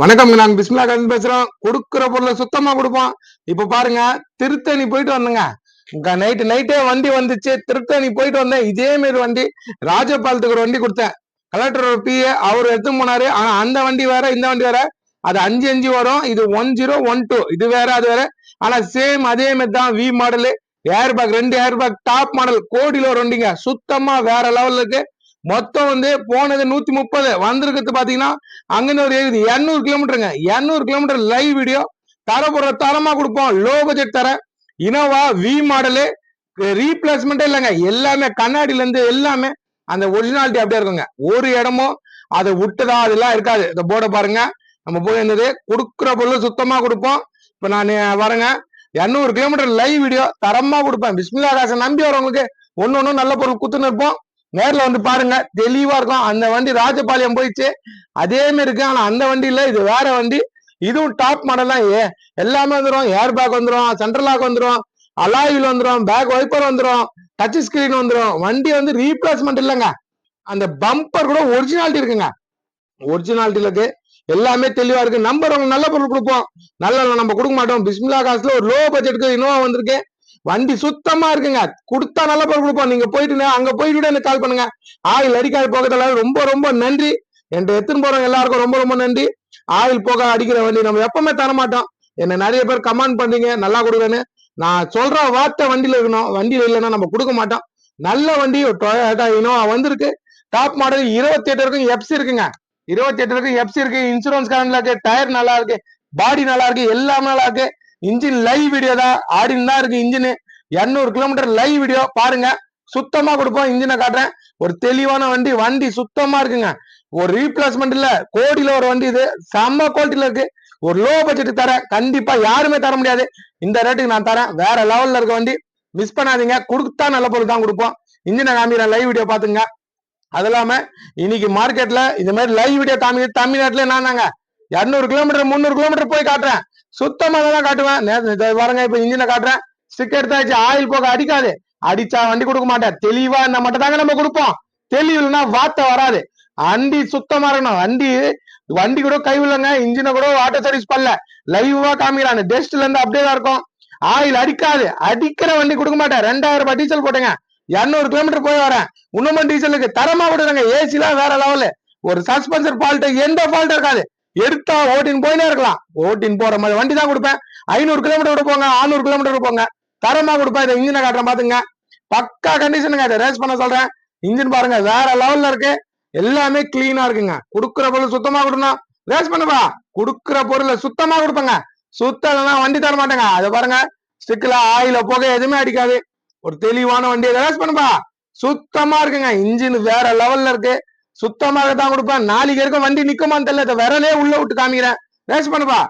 வணக்கம் நான் பிஸ்மிலா காந்தி பேசுறோம் கொடுக்குற பொருளை சுத்தமா கொடுப்போம் இப்ப பாருங்க திருத்தணி போயிட்டு வந்தேங்க. நைட்டு நைட்டே வண்டி வந்துச்சு. திருத்தணி போயிட்டு வந்தேன். இதே மாதிரி வண்டி ராஜபாலத்துக்கு ஒரு வண்டி கொடுத்தேன். கலெக்டர் ஒரு பிஏ அவர் எடுத்து போனாரு. ஆனா அந்த வண்டி வேற இந்த வண்டி வேற. அது அஞ்சு அஞ்சு வரும். இது ஒன் ஜீரோ ஒன் டூ இது வேற அது வேற. ஆனா சேம் அதே மாதிரி தான் வி மாடலு ஏர் பேக் ரெண்டு ஏர் பேக் டாப் மாடல் கோடியில ஒரு வண்டிங்க. சுத்தமா வேற லெவலுக்கு மொத்தம் வந்து போனது நூத்தி முப்பது வந்திருக்கிறது பாத்தீங்கன்னா அங்கிருந்து ஒரு எழுதி எண்ணூறு கிலோமீட்டருங்க. இருநூறு கிலோமீட்டர் லைவ் வீடியோ தரப்படுற தரமா கொடுப்போம். லோ பட்ஜெட் தர. இனோவா வி மாடலு ரீப்ளேஸ்மெண்ட்டே இல்லைங்க. எல்லாமே கண்ணாடியில இருந்து எல்லாமே அந்த ஒரிஜினாலிட்டி அப்படியே இருக்குங்க. ஒரு இடமும் அதை விட்டுதா அதெல்லாம் இருக்காது. இந்த போர்டை பாருங்க. நம்ம போய் இருந்தது கொடுக்குற பொருள் சுத்தமா கொடுப்போம். இப்ப நான் வரேங்க. இரநூறு கிலோமீட்டர் லைவ் வீடியோ தரமா கொடுப்பேன். பிஸ்மில்லா காசை நம்பி வரவங்களுக்கு ஒன்னு ஒன்னும் நல்ல பொருள் குத்துன்னு இருப்போம். நேர்ல வந்து பாருங்க தெளிவா இருக்கும். அந்த வண்டி ராஜபாளையம் போயிடுச்சு. அதே மாதிரி இருக்கு. ஆனா அந்த வண்டி இல்ல. இது வேற வண்டி. இதுவும் டாப் மாடல் தான். ஏ எல்லாமே வந்துடும் ஏர் பேக் வந்துடும் சென்ட்ரல் லாக் வந்துடும் அலாயில் வந்துடும் பேக் வைப்பர் வந்துடும் டச் ஸ்கிரீன் வந்துடும் வண்டி வந்து ரீப்ளேஸ்மெண்ட் இல்லைங்க. அந்த பம்பர் கூட ஒரிஜினாலிட்டி இருக்குங்க. ஒரிஜினாலிட்டி இருக்கு. எல்லாமே தெளிவா இருக்கு. நம்பர் நல்ல பொருள் கொடுப்போம். நல்ல நம்ம கொடுக்க மாட்டோம். பிஸ்மிலா காசுல ஒரு லோ பட்ஜெட்டுக்கு இன்னோவா வந்திருக்கு. வண்டி சுத்தமா இருக்குங்க. கொடுத்தா நல்ல பேர் கொடுப்போம். நீங்க போயிட்டு அங்க போயிட்டு எனக்கு கால் பண்ணுங்க. ஆயில் அடிக்காது போகிறதுல ரொம்ப ரொம்ப நன்றி. என்கிட்ட எடுத்துன்னு போறவங்க எல்லாருக்கும் ரொம்ப ரொம்ப நன்றி. ஆயில் போக அடிக்கிற வண்டி நம்ம எப்பவுமே தர மாட்டோம் என்ன நிறைய பேர் கமெண்ட் பண்றீங்க. நல்லா கொடுக்குறேன்னு நான் சொல்ற வார்த்தை வண்டியில இருக்கணும். வண்டியில இல்லைன்னா நம்ம கொடுக்க மாட்டோம். நல்ல வண்டி டொயோட்டா இனோவா வந்திருக்கு. டாப் மாடல் இருபத்தி எட்டு இருக்கும் எப்சி இருக்குங்க. இருபத்தி எட்டு இருக்கு எப்சி இருக்கு. இன்சூரன்ஸ் கரண்ட்ல இருக்கு டயர் நல்லா இருக்கு. பாடி நல்லா இருக்கு. எல்லாம் நல்லா இருக்கு. இன்ஜின் லைவ் வீடியோ தான். ஆடின்னு தான் இருக்கு இன்ஜின். இரநூறு கிலோமீட்டர் லைவ் வீடியோ பாருங்க. சுத்தமா கொடுப்போம். இன்ஜினை காட்டுறேன். ஒரு தெளிவான வண்டி. வண்டி சுத்தமா இருக்குங்க. ஒரு ரீப்ளேஸ்மெண்ட் இல்ல. கோடியில ஒரு வண்டி இது. செம்ம குவாலிட்டியில இருக்கு. ஒரு லோ பட்ஜெட் தரேன். கண்டிப்பா யாருமே தர முடியாது. இந்த ரேட்டுக்கு நான் தரேன். வேற லெவல்ல இருக்க வண்டி. மிஸ் பண்ணாதீங்க. கொடுத்தா நல்ல பொருள் தான் கொடுப்போம். இன்ஜினை காமிக்கிறேன். லைவ் வீடியோ பாத்துங்க அது இல்லாம இன்னைக்கு மார்க்கெட்ல இந்த மாதிரி லைவ் வீடியோ தமிழ் தமிழ்நாட்டுல என்னன்னாங்க இரநூறு கிலோமீட்டர் முந்நூறு கிலோமீட்டர் போய் காட்டுறேன். சுத்தமா தான் காட்டுவேன். பாருங்க இப்ப இன்ஜினை காட்டுறேன். ஸ்டிக் எடுத்தாச்சு ஆயில் போக அடிக்காது. அடிச்சா வண்டி கொடுக்க மாட்டேன். தெளிவா இருந்தா மட்டும் தாங்க நம்ம கொடுப்போம். தெளிவுனா வார்த்தை வராது. வண்டி சுத்தமா இருக்கணும். வண்டி வண்டி கூட கைவிலங்க இன்ஜினை கூட ஆட்டோ சர்வீஸ் பண்ணல. லைவா காமிக்கிறான். டெஸ்ட்ல இருந்து அப்படியே தான் இருக்கும். ஆயில் அடிக்காது. அடிக்கிற வண்டி கொடுக்க மாட்டேன். ரெண்டாயிரம் ரூபாய் டீசல் போட்டுங்க. இரநூறு கிலோமீட்டர் போய் வரேன். இன்னமும் டீசலுக்கு தரமா விடுறாங்க. ஏசி எல்லாம் வேற லெவலு ஒரு சஸ்பென்சர் ஃபால்ட்டு எந்த ஃபால்ட்டும் இருக்காது. எடுத்தா ஓட்டின் போயினே இருக்கலாம். ஓட்டின் போற மாதிரி வண்டி தான் கொடுப்பேன். ஐநூறு கிலோமீட்டர் கொடுப்போங்க போங்க ஆறுநூறு கிலோமீட்டர் கொடுப்போங்க. போங்க தரமா கொடுப்பேன் இதை இன்ஜினை காட்டுறேன் பாத்துங்க. பக்கா கண்டிஷனுங்க இதை ரேஸ் பண்ண சொல்றேன். இன்ஜின் பாருங்க வேற லெவல்ல இருக்கு. எல்லாமே கிளீனா இருக்குங்க. கொடுக்குற பொருள் சுத்தமா கொடுக்கணும். ரேஸ் பண்ணுப்பா. கொடுக்குற பொருளை சுத்தமா கொடுப்பேங்க. சுத்தம் வண்டி தர மாட்டேங்க. அதை பாருங்க ஸ்டிக்ல ஆயில போக எதுவுமே அடிக்காது. ஒரு தெளிவான வண்டி ரேஸ் பண்ணுப்பா. சுத்தமா இருக்குங்க. இன்ஜின் வேற லெவல்ல இருக்கு. சுத்தமாக தான் கொடுப்பேன். நாளைக்கு இருக்க வண்டி நிக்குமான்னு தெரியல. விரலே உள்ள விட்டு காமிக்கிறேன். வேஸ்ட் பண்ணுப்பா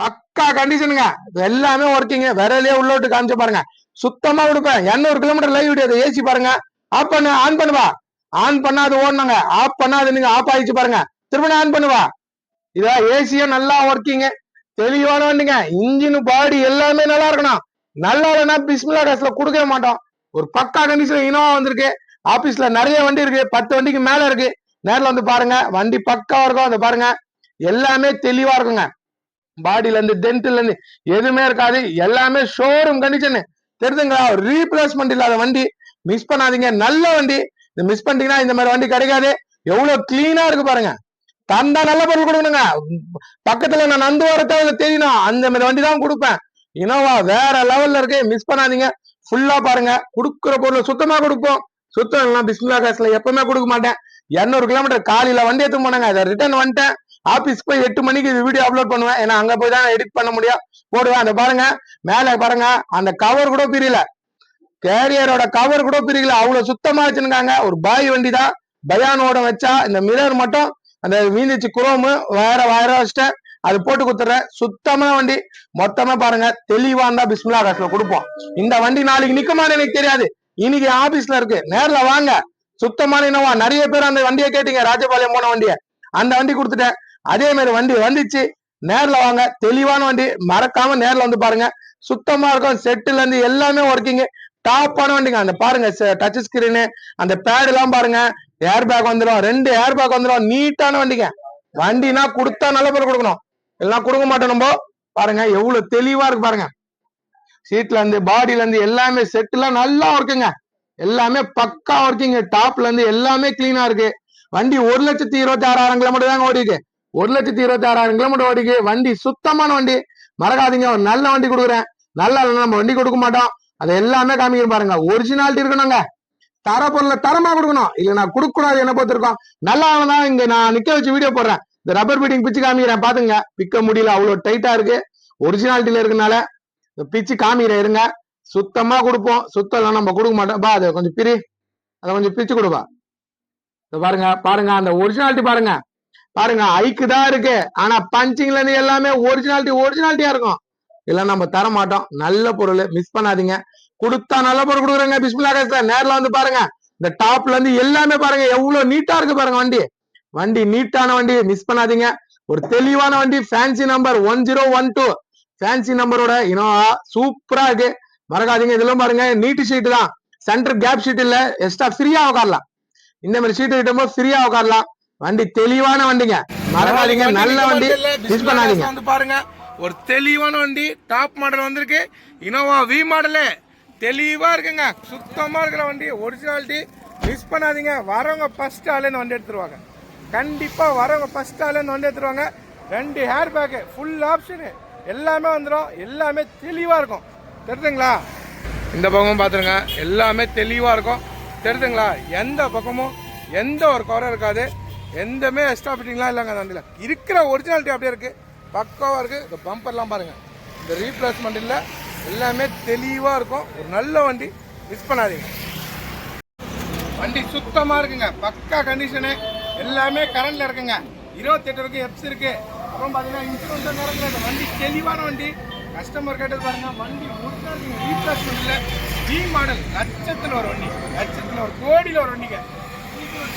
பக்கா கண்டிஷனுங்க எல்லாமே ஒர்க்கிங்க விரலே உள்ள விட்டு காமிச்சு பாருங்க. சுத்தமா கொடுப்பேன். எண்ணூறு கிலோமீட்டர் லைவ் வீடியோ ஏசி பாருங்க. ஆஃப் பண்ணு. ஆன் பண்ணுவா ஆன் பண்ணா அது ஓடணுங்க. ஆஃப் பண்ணாது நீங்க ஆஃப் ஆயிடுச்சு பாருங்க. திரும்ப ஆன் பண்ணுவா இதா ஏசியும் நல்லா ஒர்க்கிங்க தெளிவான வண்டிங்க. இன்ஜின் பாடி எல்லாமே நல்லா இருக்கணும். நல்லா இல்லைன்னா பிஸ்மிலா காசுல கொடுக்கவே மாட்டோம். ஒரு பக்கா கண்டிஷன் இனோவா வந்திருக்கு. ஆபீஸ்ல நிறைய வண்டி இருக்கு. பத்து வண்டிக்கு மேல இருக்கு. நேரில் வந்து பாருங்க. வண்டி பக்காவா இருக்கும். அதை பாருங்க. எல்லாமே தெளிவா இருக்குங்க. பாடியில இருந்து டென்ட்ல இருந்து எதுவுமே இருக்காது. எல்லாமே ஷோரூம் கண்டிஷன் தெரிஞ்சுங்களா ரீப்ளேஸ்மெண்ட் இல்லாத வண்டி. மிஸ் பண்ணாதீங்க. நல்ல வண்டி. இது மிஸ் பண்ணிட்டீங்கன்னா இந்த மாதிரி வண்டி கிடைக்காது. எவ்வளவு கிளீனா இருக்கு பாருங்க. தந்தா நல்ல பொருள் கொடுக்கணுங்க. பக்கத்துல நான் நந்து வரத்தை தெரியணும் அந்த மாதிரி வண்டி தான் கொடுப்பேன். இனோவா வேற லெவல்ல இருக்கு. மிஸ் பண்ணாதீங்க. ஃபுல்லா பாருங்க. கொடுக்குற பொருள் சுத்தமா கொடுப்போம். சுத்தம் எல்லாம் பிஸ்மிலா காசுல எப்பவுமே கொடுக்க மாட்டேன். இரநூறு கிலோமீட்டர் காலையில வண்டி எடுத்து போனாங்க. அதை ரிட்டர்ன் வந்துட்டேன். ஆபீஸ் போய் எட்டு மணிக்கு வீடியோ அப்லோட் பண்ணுவேன். ஏன்னா அங்க போய் தான் எடிட் பண்ண முடியும். போடுவேன். அந்த பாருங்க. மேல பாருங்க. அந்த கவர் கூட பிரியல. கேரியரோட கவர் கூட பிரிக்கல அவ்வளவு சுத்தமா வச்சிருக்காங்க ஒரு பாய் வண்டி தான் பயானோட வச்சா இந்த மிரர் மட்டும் அந்த மீந்திச்சு குரோமு வேற வேற வச்சுட்டேன் அது போட்டு கொடுத்துறேன் சுத்தமான வண்டி. மொத்தமா பாருங்க. தெளிவா இருந்தா பிஸ்மிலா காசுல கொடுப்போம். இந்த வண்டி நாளைக்கு நிக்குமான்னு எனக்கு தெரியாது. இன்னைக்கு ஆபீஸ்ல இருக்கு. நேர்ல வாங்க. சுத்தமான இனவா நிறைய பேர் அந்த வண்டியை கேட்டீங்க. ராஜபாளையம் போன வண்டியை. அந்த வண்டி கொடுத்துட்டேன். அதே மாதிரி வண்டி வந்துச்சு. நேர்ல வாங்க. தெளிவான வண்டி. மறக்காம நேர்ல வந்து பாருங்க. சுத்தமா இருக்கும். செட்டுல இருந்து எல்லாமே ஒர்க்கிங் டாப்பான வண்டிங்க. அந்த பாருங்க டச் ஸ்கிரீனு அந்த பேட் எல்லாம் பாருங்க. ஏர் பேக் வந்துடும் ரெண்டு ஏர் பேக் வந்துடும் நீட்டான வண்டிங்க. வண்டினா கொடுத்தா நல்ல பொருள் கொடுக்கணும். எல்லாம் கொடுக்க மாட்டோம் நம்ம. பாருங்க எவ்வளவு தெளிவா இருக்கு பாருங்க. சீட்ல இருந்து பாடியில இருந்து எல்லாமே செட்டுலாம் நல்லா இருக்குங்க எல்லாமே பக்கா ஒர்க்கிங்க டாப்ல இருந்து எல்லாமே கிளீனா இருக்கு. வண்டி ஒரு லட்சத்தி இருபத்தி ஆறாயிரம் கிலோமீட்டர் தாங்க ஓடிக்கு ஒரு லட்சத்தி இருபத்தி ஆறாயிரம் கிலோமீட்டர் ஓடிக்கு வண்டி சுத்தமான வண்டி. மறக்காதீங்க ஒரு நல்ல வண்டி கொடுக்குறேன். நல்லா இல்லைன்னா நம்ம வண்டி கொடுக்க மாட்டோம். அது எல்லாமே காமிக்கிற பாருங்க. ஒரிஜினாலிட்டி இருக்கணுங்க. தர பொருளை தரமா கொடுக்கணும். இல்ல நான் கொடுக்க என்ன பார்த்துருக்கோம் நல்லா தான் இங்க நான் நிக்க வச்சு வீடியோ போடுறேன். இந்த ரப்பர் பீட்டிங் பிச்சு காமிக்கிறேன். பாத்துங்க. பிக்க முடியல. அவ்வளவு டைட்டா இருக்கு. ஒரிஜினாலிட்டியில இருக்கனால பிச்சு காமிக்கிறேன் இருங்க. சுத்தமா கொடுப்போம். சுத்தம் எல்லாம் நம்ம கொடுக்க மாட்டோம். பா அதை கொஞ்சம் பிரி. அதை கொஞ்சம் பிச்சு கொடுப்பா. பாருங்க பாருங்க அந்த ஒரிஜினாலிட்டி பாருங்க. பாருங்க ஐக்கு தான் இருக்கு. ஆனா பஞ்சிங்ல இருந்து எல்லாமே ஒரிஜினாலிட்டி ஒரிஜினாலிட்டியா இருக்கும். எல்லாம் நம்ம தர மாட்டோம் நல்ல பொருள். மிஸ் பண்ணாதீங்க. கொடுத்தா நல்ல பொருள் கொடுக்குறேங்க பிஸ்மில்லா காசு நேரில் வந்து பாருங்க. இந்த டாப்ல இருந்து எல்லாமே பாருங்க. எவ்வளவு நீட்டா இருக்கு பாருங்க வண்டி. வண்டி நீட்டான வண்டி. மிஸ் பண்ணாதீங்க. ஒரு தெளிவான வண்டி. Fancy number one zero one two fancy நம்பரோட இனோவா சூப்பரா இருக்கு. மறக்காதீங்க. இதெல்லாம் பாருங்க. நீட்டு ஷீட் தான். சென்டர் கேப் ஷீட் இல்ல. எக்ஸ்ட்ரா ஃப்ரீயா உட்காரலாம் இந்த மாதிரி ஷீட் கிட்டமோ ஃப்ரீயா உட்காரலாம் வண்டி தெளிவான வண்டிங்க. மறக்காதீங்க. நல்ல வண்டி மிஸ் பண்ணாதீங்க. வந்து பாருங்க. ஒரு தெளிவான வண்டி. டாப் மாடல் வந்திருக்கு. இனோவா வி மாடலு தெளிவா இருக்குங்க. சுத்தமா இருக்கிற வண்டி. ஒரிஜினாலிட்டி மிஸ் பண்ணாதீங்க. வரவங்க ஃபர்ஸ்ட் ஆளே இந்த வண்டி எடுத்துருவாங்க. கண்டிப்பா வரவங்க ஃபர்ஸ்ட் ஆளே இந்த வண்டி எடுத்துருவாங்க. ரெண்டு ஹேர் பேக்கு ஃபுல் ஆப்ஷனு எல்லாமே வந்துடும் எல்லாமே தெளிவாக இருக்கும். தெரியுதுங்களா இந்த பக்கமும் பார்த்துருங்க எல்லாமே தெளிவாக இருக்கும். தெரியுதுங்களா எந்த பக்கமும் எந்த ஒரு குறை இருக்காது. எந்தமே எக்ஸ்ட்ரா ஃபிட்டிங்லாம் இல்லைங்க அந்த வண்டியில். இருக்கிற ஒரிஜினாலிட்டி அப்படியே இருக்குது பக்காவாக இருக்குது இந்த பம்பர்லாம் பாருங்கள் இந்த ரீப்ளேஸ்மெண்ட் இல்லை. எல்லாமே தெளிவாக இருக்கும். ஒரு நல்ல வண்டி மிஸ் பண்ணாதீங்க. வண்டி சுத்தமாக இருக்குங்க. பக்கா கண்டிஷனு எல்லாமே கரண்டில் இருக்குங்க. இருபத்தெட்டு இருக்குது எப்ஸ் இருக்குது அப்புறம் பார்த்தீங்கன்னா இன்சூரன்ஸ் நடக்குது. இந்த வண்டி தெளிவான வண்டி. கஸ்டமர் கேட்டது பாருங்கள் வண்டி ரீப்ளேஸ்மெண்ட் இல்லை. ஜி மாடல் லட்சத்தில் ஒரு வண்டி. லட்சத்தில் ஒரு கோடியில் ஒரு வண்டிங்க.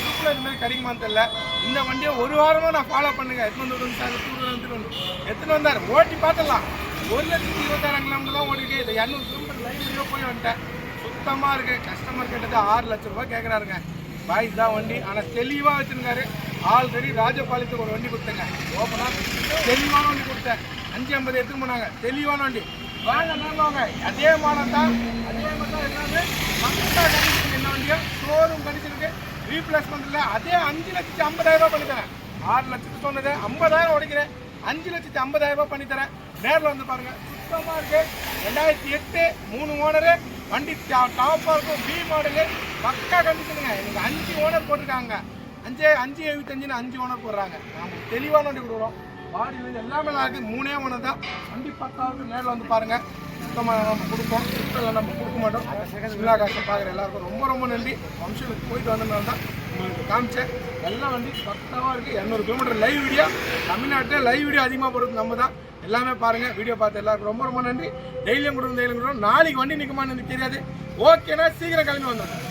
சூப்பராக இந்த மாதிரி கிடைக்குமான்னு தெரியல. இந்த வண்டியை ஒரு வாரமாக நான் ஃபாலோ பண்ணுங்க. எத்தனை வந்து சார்? டூ எடுத்துட்டு வந்து எடுத்துட்டு வந்தார்? ஓட்டி பார்த்துடலாம். ஒரு லட்சத்தி இருபத்தாயிரம் கிலோமீட்டர் தான் ஓடிருக்கு. இது இரநூறு கிலோமீட்டர் லைவ் போய் வந்துட்டேன். சுத்தமாக இருக்குது கஸ்டமர் கேட்டது ஆறு லட்ச ரூபா கேட்குறாருங்க பாய் தான் வண்டி. ஆனால் தெளிவாக வச்சுருந்தாரு. ஆல்ரெடி ராஜபாளையத்துக்கு ஒரு வண்டி கொடுத்தேங்க. ஓப்பனாக தெளிவான வண்டி கொடுத்தேன். அஞ்சு ஐம்பது எடுத்துட்டு போனாங்க. தெளிவான வண்டி. வாங்க நாங்க அதே மாடல் தான் அதே மாதிரி தான் எல்லாமே மக்கா கண்டிச்சிருக்கு என்ன வண்டியோ? ஷோரூம் கண்டிஷனுக்கு ரீப்ளேஸ்மெண்ட் இல்லை. அதே அஞ்சு லட்சத்தி ஐம்பதாயிரம் ரூபாய் ஆறு லட்சத்துக்கு சொன்னது. ஐம்பதாயிரம் உடைக்கிறேன். அஞ்சு லட்சத்தி ஐம்பதாயிரம் ரூபாய் நேரில் வந்து பாருங்க. சுத்தமாக இருக்கு. ரெண்டாயிரத்தி எட்டு மூணு ஓனரு. வண்டி டாப்பாக இருக்கும். பி மாடலு பக்கா கண்டிஷனுங்க எனக்கு அஞ்சு ஓனர் போட்டிருக்காங்க. அஞ்சு அஞ்சு எழுபத்தஞ்சுன்னு அஞ்சு ஓனர் போடுறாங்க. நாம தெளிவான வண்டி கொடுக்குறோம். பாடி வந்து எல்லாமே நல்லா இருக்குது மூணே ஓனர் தான். வண்டி பத்தாவது நேரில் வந்து பாருங்கள் சுத்தமாக நம்ம கொடுப்போம் சுத்தம் நம்ம கொடுக்க மாட்டோம். சில்லா காசை பார்க்குற எல்லாருக்கும் ரொம்ப ரொம்ப நன்றி. ஃபங்க்ஷனுக்கு போயிட்டு வந்ததுனால தான் உங்களுக்கு காமிச்சேன். எல்லா வண்டி பத்தாவாக இருக்குது இரநூறு கிலோமீட்டர் லைவ் வீடியோ தமிழ்நாட்டில் லைவ் வீடியோ அதிகமாக போடுறது நம்ம தான். எல்லாமே பாருங்கள் வீடியோ பார்த்து எல்லாருக்கும் ரொம்ப ரொம்ப நன்றி. டெய்லியும் கொடுங்க டெய்லியும் கொடுங்க நாளைக்கு வண்டி நிற்குமான்னு எனக்கு தெரியாது. ஓகேனா சீக்கிரம் கிளம்பி வந்துடும்